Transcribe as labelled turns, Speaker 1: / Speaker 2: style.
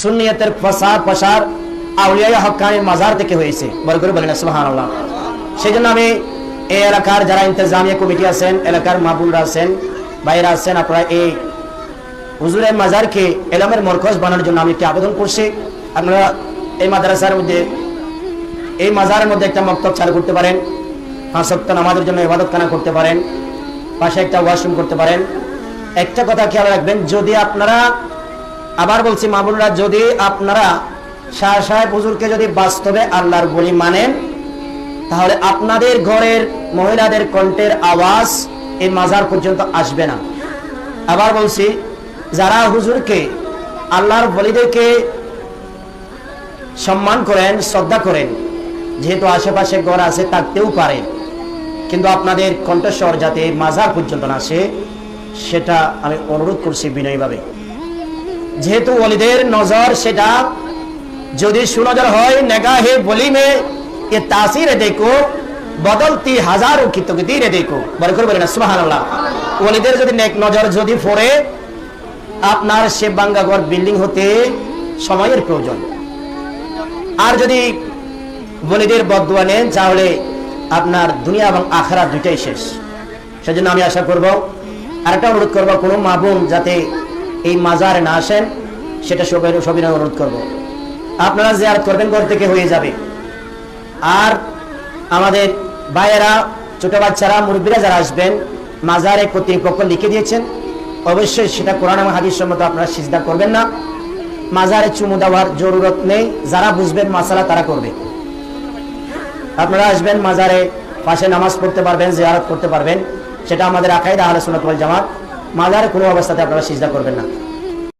Speaker 1: সুন্নিয়তের প্রসার প্রসার আউলিয়া হকানির মাজার থেকে হয়েছে। বড় করে বলেন সুহান আল্লাহ সেই জন্য আমি এই এলাকার যারা ইন্তজামিয়া কমিটি আছেন, এলাকার মাহবুলরা আছেন বাইরা আছেন, আপনারা এই হুজুরের মাজারকে এলামের মরকজ বানানোর জন্য আমি একটি আবেদন করছি। আপনারা এই মাদ্রাসার মধ্যে, এই মাজারের মধ্যে একটা মক্তব চালু করতে পারেন। পাঁচ সপ্তাহ নামাজের জন্য ইবাদতখানা করতে পারেন। পাশে একটা ওয়াশরুম করতে পারেন। একটা কথা খেয়াল রাখবেন, যদি আপনারা আবার বলছি মামুনরা যদি আপনারা শাহ সাহেব হুজুরকে যদি বাস্তবে আল্লাহর বলি মানেন, তাহলে আপনাদের ঘরের মহিলাদের কণ্ঠের আওয়াজ এই মাজার পর্যন্ত আসবে না। আবার বলছি, যারা হুজুরকে আল্লাহর বলিদেরকে সম্মান করেন, শ্রদ্ধা করেন, যেহেতু আশেপাশে ঘর আছে, থাকতেও পারে, কিন্তু আপনাদের কণ্ঠস্বর যাতে মাজার পর্যন্ত না আসে, সেটা আমি অনুরোধ করছি বিনয়ীভাবে। যেহেতু অলিদের নজর সেটা যদি সুনজর হয় নেগাহে বলি মে এ তাসির দেখো, বদলতি হাজারো কিতকিতিরে দেখো। বড় করে বলেন, সুবহানাল্লাহ। ওলিদের যদি নেক নজর যদি পড়ে, আপনার সে বাঙ্গাগড় বিল্ডিং হতে সময়ের প্রয়োজন। আর যদি বলিদের বদুয়া নেন, তাহলে আপনার দুনিয়া এবং আখরা দুইটাই শেষ। সেজন্য আমি আশা করব, আরেকটা অনুরোধ করব কোনো মা বোন যাতে এই মাজারে না আসেন, সেটা সবাই সবিনয় অনুরোধ করব। আপনারা জিয়ারত করবেন, ঘর থেকে হয়ে যাবে। আর আমাদের ভাইয়েরা, ছোট বাচ্চারা, মুরব্বীরা যারা আসবেন, মাজারে কর্তৃপক্ষ লিখে দিয়েছেন। অবশ্যই সেটা কোরআন এবং হাদিস সম্মত আপনারা সিজদা করবেন না। মাজারে চুমু দেওয়ার জরুরত নেই, যারা বুঝবেন মাসালা তারা করবে। আপনারা আসবেন মাজারে পাশে নামাজ পড়তে পারবেন, জিয়ারত করতে পারবেন, সেটা আমাদের আকাইদা আলোচনা করে জামাত মাজারে কোনো অবস্থাতে আপনারা সিজদা করবেন না।